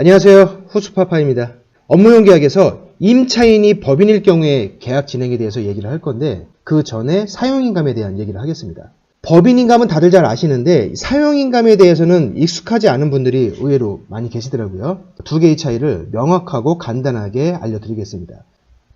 안녕하세요. 후수파파입니다. 업무용 계약에서 임차인이 법인일 경우에 계약 진행에 대해서 얘기를 할 건데 그 전에 사용인감에 대한 얘기를 하겠습니다. 법인인감은 다들 잘 아시는데 사용인감에 대해서는 익숙하지 않은 분들이 의외로 많이 계시더라고요. 두 개의 차이를 명확하고 간단하게 알려드리겠습니다.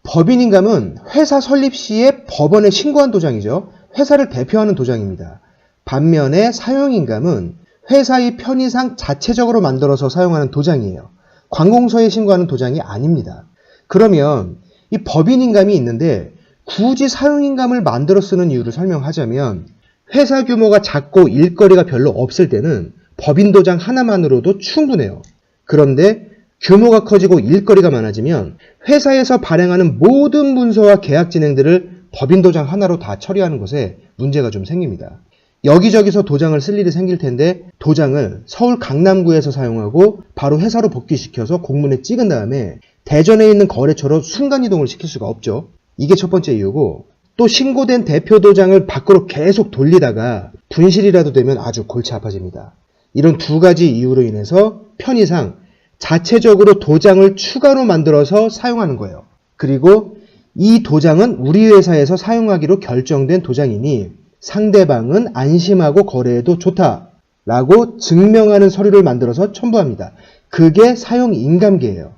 법인인감은 회사 설립 시에 법원에 신고한 도장이죠. 회사를 대표하는 도장입니다. 반면에 사용인감은 회사의 편의상 자체적으로 만들어서 사용하는 도장이에요. 관공서에 신고하는 도장이 아닙니다. 그러면 이 법인인감이 있는데 굳이 사용인감을 만들어 쓰는 이유를 설명하자면 회사 규모가 작고 일거리가 별로 없을 때는 법인 도장 하나만으로도 충분해요. 그런데 규모가 커지고 일거리가 많아지면 회사에서 발행하는 모든 문서와 계약 진행들을 법인 도장 하나로 다 처리하는 것에 문제가 좀 생깁니다. 여기저기서 도장을 쓸 일이 생길 텐데 도장을 서울 강남구에서 사용하고 바로 회사로 복귀시켜서 공문에 찍은 다음에 대전에 있는 거래처로 순간 이동을 시킬 수가 없죠. 이게 첫 번째 이유고 또 신고된 대표 도장을 밖으로 계속 돌리다가 분실이라도 되면 아주 골치 아파집니다. 이런 두 가지 이유로 인해서 편의상 자체적으로 도장을 추가로 만들어서 사용하는 거예요. 그리고 이 도장은 우리 회사에서 사용하기로 결정된 도장이니 상대방은 안심하고 거래해도 좋다 라고 증명하는 서류를 만들어서 첨부합니다. 그게 사용 인감계예요.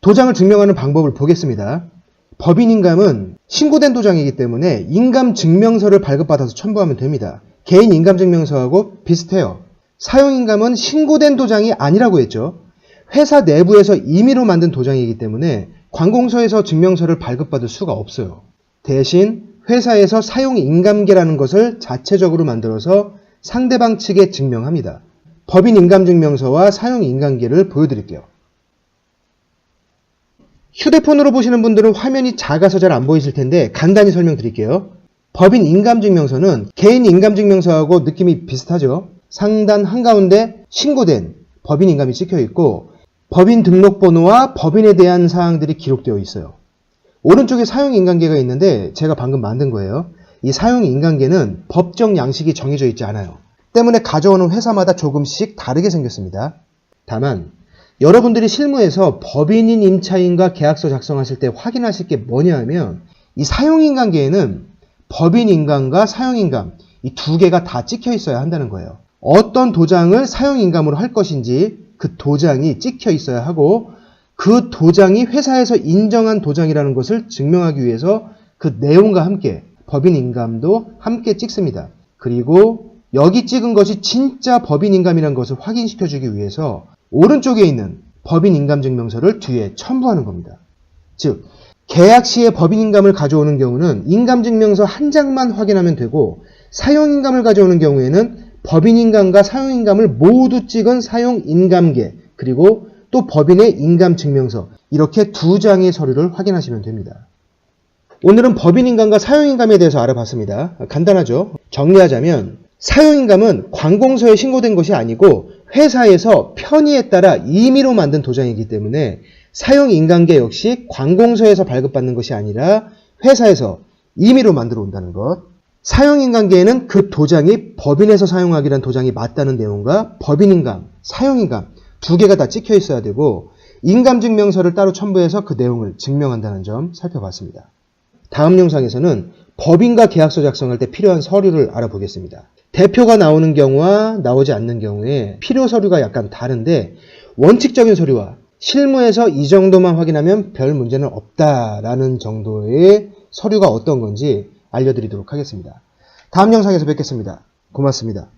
도장을 증명하는 방법을 보겠습니다. 법인 인감은 신고된 도장이기 때문에 인감 증명서를 발급받아서 첨부하면 됩니다. 개인 인감 증명서하고 비슷해요. 사용 인감은 신고된 도장이 아니라고 했죠. 회사 내부에서 임의로 만든 도장이기 때문에 관공서에서 증명서를 발급받을 수가 없어요. 대신 회사에서 사용 인감계라는 것을 자체적으로 만들어서 상대방 측에 증명합니다. 법인 인감증명서와 사용 인감계를 보여드릴게요. 휴대폰으로 보시는 분들은 화면이 작아서 잘 안 보이실 텐데 간단히 설명드릴게요. 법인 인감증명서는 개인 인감증명서하고 느낌이 비슷하죠. 상단 한가운데 신고된 법인 인감이 찍혀 있고 법인 등록번호와 법인에 대한 사항들이 기록되어 있어요. 오른쪽에 사용 인간계가 있는데 제가 방금 만든 거예요. 이 사용 인간계는 법정 양식이 정해져 있지 않아요. 때문에 가져오는 회사마다 조금씩 다르게 생겼습니다. 다만 여러분들이 실무에서 법인인 임차인과 계약서 작성하실 때 확인하실 게 뭐냐 하면 이 사용 인간계에는 법인 인감과 사용 인감 이 두 개가 다 찍혀 있어야 한다는 거예요. 어떤 도장을 사용 인감으로 할 것인지 그 도장이 찍혀 있어야 하고 그 도장이 회사에서 인정한 도장이라는 것을 증명하기 위해서 그 내용과 함께 법인 인감도 함께 찍습니다. 그리고 여기 찍은 것이 진짜 법인 인감이라는 것을 확인시켜 주기 위해서 오른쪽에 있는 법인 인감 증명서를 뒤에 첨부하는 겁니다. 즉 계약 시에 법인 인감을 가져오는 경우는 인감 증명서 한 장만 확인하면 되고 사용 인감을 가져오는 경우에는 법인 인감과 사용 인감을 모두 찍은 사용 인감계 그리고 또 법인의 인감 증명서 이렇게 두 장의 서류를 확인하시면 됩니다. 오늘은 법인 인감과 사용 인감에 대해서 알아봤습니다. 간단하죠? 정리하자면 사용 인감은 관공서에 신고된 것이 아니고 회사에서 편의에 따라 임의로 만든 도장이기 때문에 사용 인감계 역시 관공서에서 발급받는 것이 아니라 회사에서 임의로 만들어 온다는 것. 사용 인감계에는 그 도장이 법인에서 사용하기란 도장이 맞다는 내용과 법인 인감, 사용 인감 두 개가 다 찍혀 있어야 되고 인감증명서를 따로 첨부해서 그 내용을 증명한다는 점 살펴봤습니다. 다음 영상에서는 법인과 계약서 작성할 때 필요한 서류를 알아보겠습니다. 대표가 나오는 경우와 나오지 않는 경우에 필요 서류가 약간 다른데 원칙적인 서류와 실무에서 이 정도만 확인하면 별 문제는 없다라는 정도의 서류가 어떤 건지 알려드리도록 하겠습니다. 다음 영상에서 뵙겠습니다. 고맙습니다.